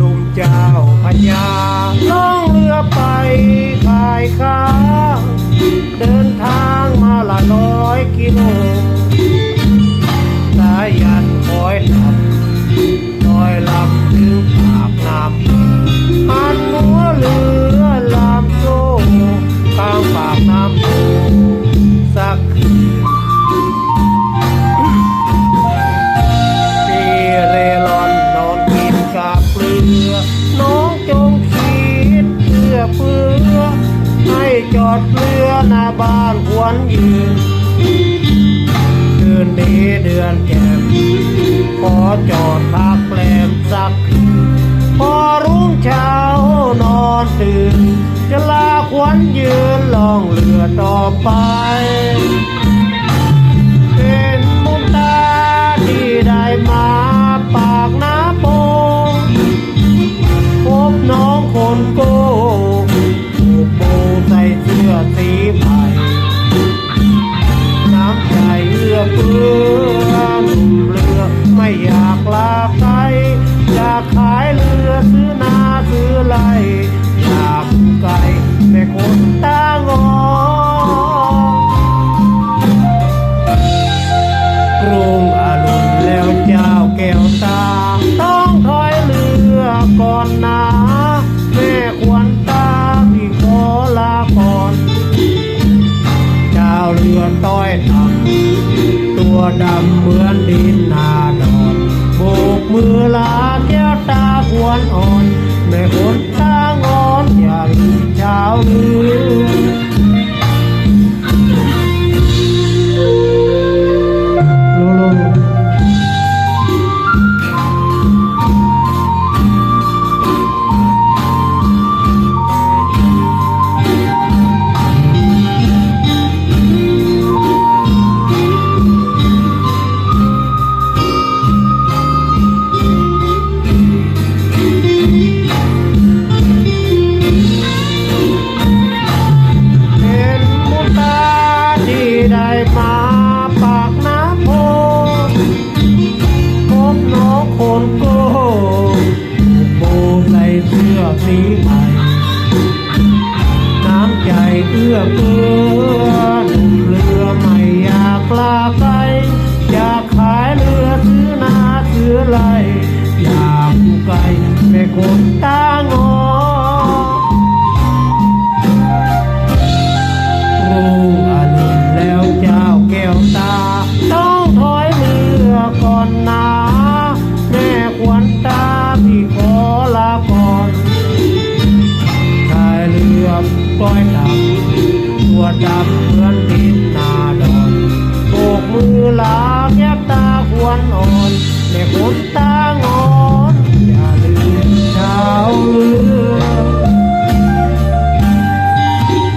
ลุงเจ้าพญาล่องเรือไปขายข้าวเดินทางมาละร้อยกิโลสายันคอยลำลอยลำถึงปากน้ำอันหัวเรือลำโซ่กลางปากน้ำ จอดเรือหน้าบ้านควนยืนคืนนี้เดือนแจ่มขอจอดพักแรมสักคืพอรุ่งเช้านอนตื่น จะลาควนยืนล่องเรือต่อไป ก่อนนะแม่ควรตาพี่ขอลาก่อนดาวเรือต้อยต่ำตัวดำเหมือนดินนาดอนโบกมือลาแก้วตาควรอ่อนแม่คนตา เอื้อเฟื้อนเรือไม่อยากลาไกลอยากขายเรือซื้อนาซื้อไรอยากอยู่ไกลแม่คนตางอรุ่อรุณแล้วเจ้าแก้วตา ต้องถอยเรือก่อนนะแม่ควรตาพี่ขอลาก่อนชายเตัวดำเหมือนดินนาดอนโบกมือลาแก้ตาควรอ่อนแม่ควรตาง